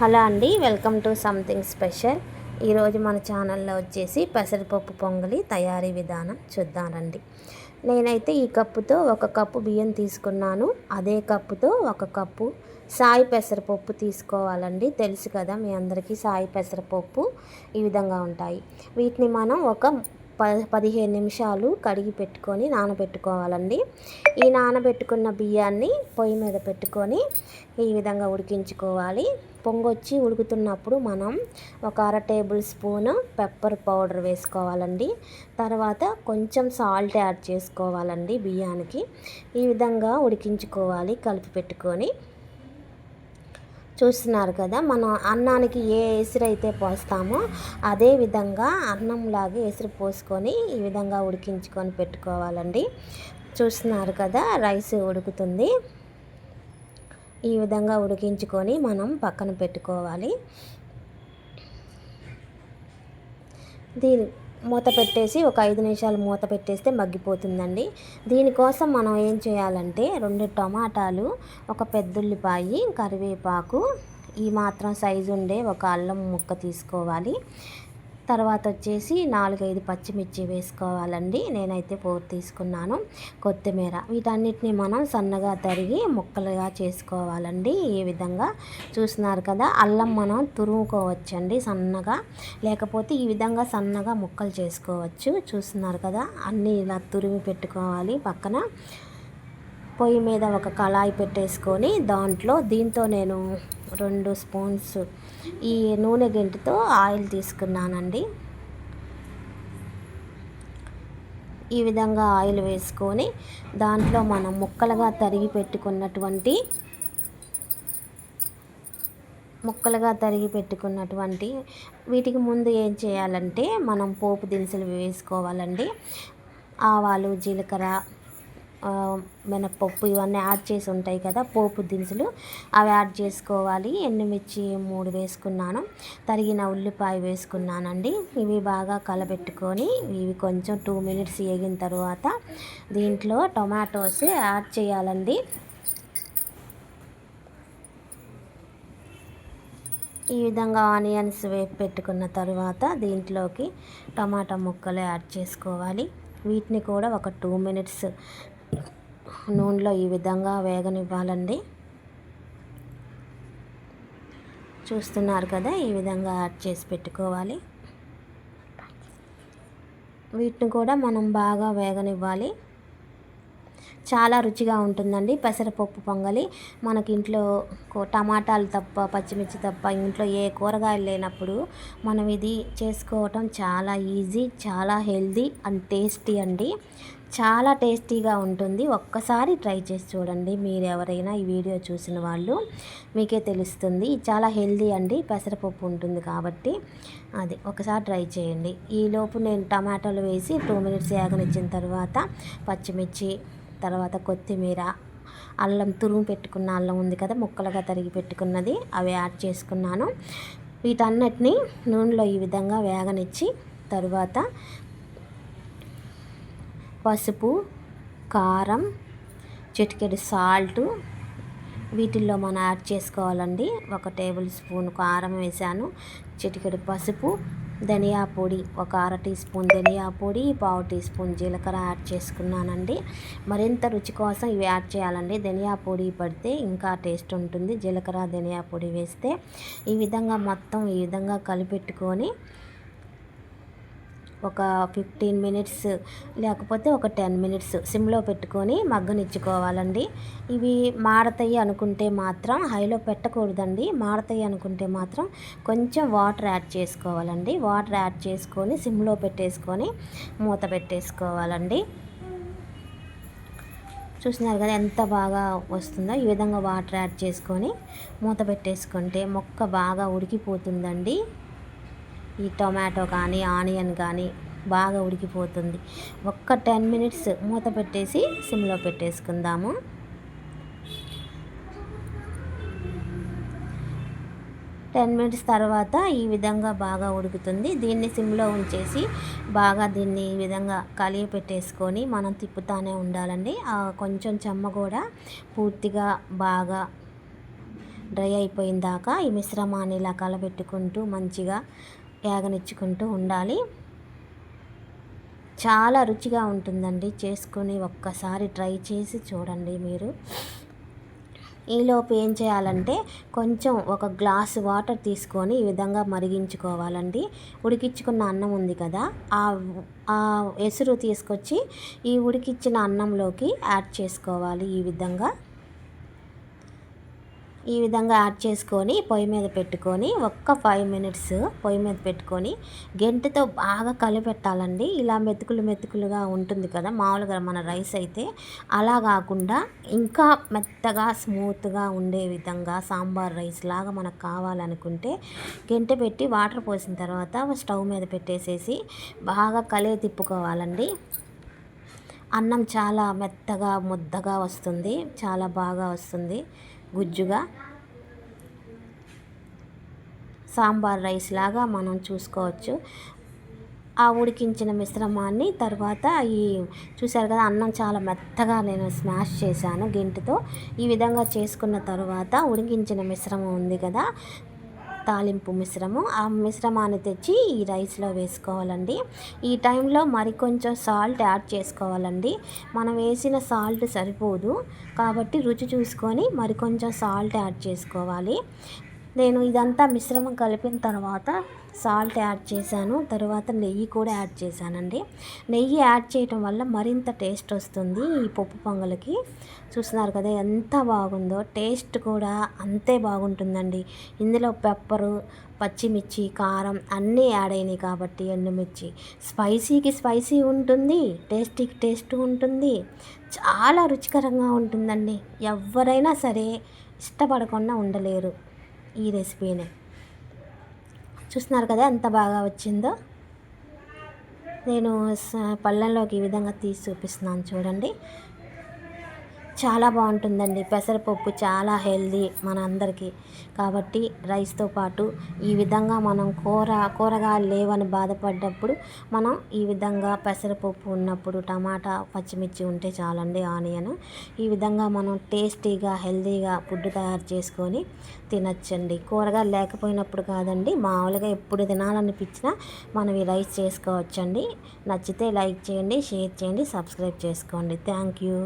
Hello అండి welcome to something special. ఈరోజు మన ఛానల్లో వచ్చేసి పెసరపప్పు పొంగలి తయారీ విధానం చూద్దామండి. నేనైతే ఈ కప్పుతో ఒక కప్పు బియ్యం తీసుకున్నాను. అదే కప్పుతో ఒక కప్పు సాయి పెసరపప్పు తీసుకోవాలండి. తెలుసు కదా మీ అందరికీ సాయి పెసరపప్పు ఈ విధంగా ఉంటాయి. వీటిని మనం ఒక ప పదిహేను నిమిషాలు కడిగి పెట్టుకొని నానబెట్టుకోవాలండి. ఈ నానబెట్టుకున్న బియ్యాన్ని పొయ్యి మీద పెట్టుకొని ఈ విధంగా ఉడికించుకోవాలి. పొంగొచ్చి ఉడుకుతున్నప్పుడు మనం ఒక అర టేబుల్ స్పూన్ పెప్పర్ పౌడర్ వేసుకోవాలండి. తర్వాత కొంచెం సాల్ట్ యాడ్ చేసుకోవాలండి బియ్యానికి. ఈ విధంగా ఉడికించుకోవాలి కలిపి పెట్టుకొని. చూస్తున్నారు కదా మనం అన్నానికి ఏ ఎసురు అయితే పోస్తామో అదే విధంగా అన్నంలాగే ఎసురు పోసుకొని ఈ విధంగా ఉడికించుకొని పెట్టుకోవాలండి. చూస్తున్నారు కదా రైస్ ఉడుకుతుంది. ఈ విధంగా ఉడికించుకొని మనం పక్కన పెట్టుకోవాలి. దీని మూత పెట్టేసి ఒక ఐదు నిమిషాలు మూత పెట్టేస్తే మగ్గిపోతుందండి. దీనికోసం మనం ఏం చేయాలంటే రెండు టమాటాలు ఒక పెద్దుల్లిపాయి కరివేపాకు ఈ మాత్రం సైజు ఉండే ఒక అల్లం ముక్క తీసుకోవాలి. తర్వాత వచ్చేసి నాలుగైదు పచ్చిమిర్చి వేసుకోవాలండి. నేనైతే పోరు తీసుకున్నాను. కొత్తిమీర వీటన్నిటిని మనం సన్నగా తరిగి ముక్కలుగా చేసుకోవాలండి. ఈ విధంగా చూస్తున్నారు కదా అల్లం మనం తురుముకోవచ్చండి సన్నగా. లేకపోతే ఈ విధంగా సన్నగా ముక్కలు చేసుకోవచ్చు. చూస్తున్నారు కదా అన్నీ ఇలా తురిమి పెట్టుకోవాలి పక్కన. పొయ్యి మీద ఒక కళాయి పెట్టేసుకొని దాంట్లో దీంతో నేను రెండు స్పూన్స్ ఈ నూనె గంటితో ఆయిల్ తీసుకున్నానండి. ఈ విధంగా ఆయిల్ వేసుకొని దాంట్లో మనం ముక్కలుగా తరిగి పెట్టుకున్నటువంటి ముక్కలుగా తరిగి పెట్టుకున్నటువంటి వీటికి ముందు ఏం చేయాలంటే మనం పోపు దినుసులు వేసుకోవాలండి. ఆవాలు జీలకర్ర మినప్పప్పు ఇవన్నీ యాడ్ చేసి ఉంటాయి కదా పోపు దినుసులు. అవి యాడ్ చేసుకోవాలి. ఎండుమిర్చి మూడు వేసుకున్నాను. తరిగిన ఉల్లిపాయ వేసుకున్నానండి. ఇవి బాగా కలబెట్టుకొని ఇవి కొంచెం టూ మినిట్స్ వేగిన తర్వాత దీంట్లో టొమాటోస్ యాడ్ చేయాలండి. ఈ విధంగా ఆనియన్స్ వేపు పెట్టుకున్న తర్వాత దీంట్లోకి టమాటా ముక్కలు యాడ్ చేసుకోవాలి. వీటిని కూడా ఒక టూ మినిట్స్ నూనెలో ఈ విధంగా వేగనివ్వాలండి. చూస్తున్నారు కదా ఈ విధంగా యాడ్ చేసి పెట్టుకోవాలి. వీటిని కూడా మనం బాగా వేగనివ్వాలి. చాలా రుచిగా ఉంటుందండి. పెసరపప్పు పొంగలి. మనకి ఇంట్లో టమాటాలు తప్ప పచ్చిమిర్చి తప్ప ఇంట్లో ఏ కూరగాయలు లేనప్పుడు మనం ఇది చేసుకోవటం చాలా ఈజీ చాలా హెల్దీ అండ్ టేస్టీ అండి. చాలా టేస్టీగా ఉంటుంది. ఒక్కసారి ట్రై చేసి చూడండి. మీరు ఎవరైనా ఈ వీడియో చూసిన వాళ్ళు మీకే తెలుస్తుంది. చాలా హెల్దీ అండి. పెసరపప్పు ఉంటుంది కాబట్టి అది ఒకసారి ట్రై చేయండి. ఈలోపు నేను టమాటాలు వేసి టూ మినిట్స్ వేగనిచ్చిన తర్వాత పచ్చిమిర్చి తర్వాత కొత్తిమీర అల్లం తురుము పెట్టుకున్న అల్లం ఉంది కదా ముక్కలుగా తరిగి పెట్టుకున్నది అవి యాడ్ చేసుకున్నాను. వీటన్నిటిని నూనెలో ఈ విధంగా వేగనిచ్చి తరువాత పసుపు కారం చిటికెడు సాల్టు వీటిల్లో మనం యాడ్ చేసుకోవాలండి. ఒక టేబుల్ స్పూన్ కారం వేసాను చిటికెడు పసుపు ధనియా పొడి ఒక అర టీ స్పూన్ ధనియా పొడి పావు టీ స్పూన్ జీలకర్ర యాడ్ చేసుకున్నానండి. మరింత రుచి కోసం ఇవి యాడ్ చేయాలండి. ధనియా పొడి పడితే ఇంకా టేస్ట్ ఉంటుంది. జీలకర్ర ధనియా పొడి వేస్తే ఈ విధంగా మొత్తం ఈ విధంగా కలిపెట్టుకొని ఒక ఫిఫ్టీన్ మినిట్స్ లేకపోతే ఒక టెన్ మినిట్స్ సిమ్లో పెట్టుకొని మగ్గనిచ్చుకోవాలండి. ఇవి మాడతాయి అనుకుంటే మాత్రం హైలో పెట్టకూడదండి. మాడతాయి అనుకుంటే మాత్రం కొంచెం వాటర్ యాడ్ చేసుకోవాలండి. వాటర్ యాడ్ చేసుకొని సిమ్లో పెట్టేసుకొని మూత పెట్టేసుకోవాలండి. చూసినారు కదా ఎంత బాగా వస్తుందో. ఈ విధంగా వాటర్ యాడ్ చేసుకొని మూత పెట్టేసుకుంటే మొక్క బాగా ఉడికిపోతుందండి. ఈ టొమాటో కానీ ఆనియన్ కానీ బాగా ఉడికిపోతుంది. ఒక్క టెన్ మినిట్స్ మూత పెట్టేసి సిమ్లో పెట్టేసుకుందాము. టెన్ మినిట్స్ తర్వాత ఈ విధంగా బాగా ఉడుకుతుంది. దీన్ని సిమ్లో ఉంచేసి బాగా దీన్ని ఈ విధంగా కలిగి పెట్టేసుకొని మనం తిప్పుతానే ఉండాలండి. కొంచెం చెమ్మ కూడా పూర్తిగా బాగా డ్రై అయిపోయిన దాకా ఈ మిశ్రమాన్ని ఇలా కలబెట్టుకుంటూ మంచిగా యాగనిచ్చుకుంటూ ఉండాలి. చాలా రుచిగా ఉంటుందండి. చేసుకొని ఒక్కసారి ట్రై చేసి చూడండి మీరు. ఈలోపు ఏం చేయాలంటే కొంచెం ఒక గ్లాస్ వాటర్ తీసుకొని ఈ విధంగా మరిగించుకోవాలండి. ఉడికించుకున్న అన్నం ఉంది కదా ఆ ఎసురు తీసుకొచ్చి ఈ ఉడికిచ్చిన అన్నంలోకి యాడ్ చేసుకోవాలి ఈ విధంగా. ఈ విధంగా యాడ్ చేసుకొని పొయ్యి మీద పెట్టుకొని ఒక్క ఫైవ్ మినిట్స్ పొయ్యి మీద పెట్టుకొని గెంటతో బాగా కలిపెట్టాలండి ఇలా మెతుకులు మెతుకులుగా ఉంటుంది కదా మామూలుగా మన రైస్ అయితే. అలా కాకుండా ఇంకా మెత్తగా స్మూత్గా ఉండే విధంగా సాంబార్ రైస్ లాగా మనకు కావాలనుకుంటే గెంట పెట్టి వాటర్ పోసిన తర్వాత స్టవ్ మీద పెట్టేసేసి బాగా కలే తిప్పుకోవాలండి. అన్నం చాలా మెత్తగా ముద్దగా వస్తుంది చాలా బాగా వస్తుంది. గుజ్జుగా సాంబార్ రైస్ లాగా మనం చూసుకోవచ్చు. ఆ ఉడికించిన మిశ్రమాన్ని తర్వాత ఈ చూశారు కదా అన్నం చాలా మెత్తగా నేను స్మాష్ చేశాను గింటితో. ఈ విధంగా చేసుకున్న తర్వాత ఉడికించిన మిశ్రమం ఉంది కదా తాలింపు మిశ్రమం. ఆ మిశ్రమాన్ని తెచ్చి ఈ రైస్లో వేసుకోవాలండి. ఈ టైంలో మరి కొంచెం సాల్ట్ యాడ్ చేసుకోవాలండి. మనం వేసిన సాల్ట్ సరిపోదు. కాబట్టి రుచి చూసుకొని మరి కొంచెం సాల్ట్ యాడ్ చేసుకోవాలి. నేను ఇదంతా మిశ్రమం కలిపిన తర్వాత సాల్ట్ యాడ్ చేశాను. తర్వాత నెయ్యి కూడా యాడ్ చేశానండి. నెయ్యి యాడ్ చేయటం వల్ల మరింత టేస్ట్ వస్తుంది ఈ పప్పు పొంగలికి. చూస్తున్నారు కదా ఎంత బాగుందో టేస్ట్ కూడా అంతే బాగుంటుందండి. ఇందులో పెప్పరు పచ్చిమిర్చి కారం అన్నీ యాడ్ అయినాయి కాబట్టి ఎండుమిర్చి. స్పైసీకి స్పైసీ ఉంటుంది టేస్టీకి టేస్ట్ ఉంటుంది. చాలా రుచికరంగా ఉంటుందండి. ఎవరైనా సరే ఇష్టపడకుండా ఉండలేరు. ఈ రెసిపీని చూస్తున్నారు కదా ఎంత బాగా వచ్చిందో? నేను పళ్ళెంలోకి ఈ విధంగా తీసి చూపిస్తున్నాను చూడండి. చాలా బాగుంటుందండి. పెసరపప్పు చాలా హెల్దీ మన అందరికీ కాబట్టి రైస్తో పాటు ఈ విధంగా మనం కూర కూరగాయలు లేవని బాధపడ్డప్పుడు మనం ఈ విధంగా పెసరపప్పు ఉన్నప్పుడు టమాటా పచ్చిమిర్చి ఉంటే చాలండి ఆనియన్ ఈ విధంగా మనం టేస్టీగా హెల్దీగా ఫుడ్ తయారు చేసుకొని తినచ్చండి. కూరగాయలు లేకపోయినప్పుడు కాదండి మామూలుగా ఎప్పుడు తినాలనిపించినా మనం ఈ రైస్ చేసుకోవచ్చండి. నచ్చితే లైక్ చేయండి షేర్ చేయండి సబ్స్క్రైబ్ చేసుకోండి. Thank you.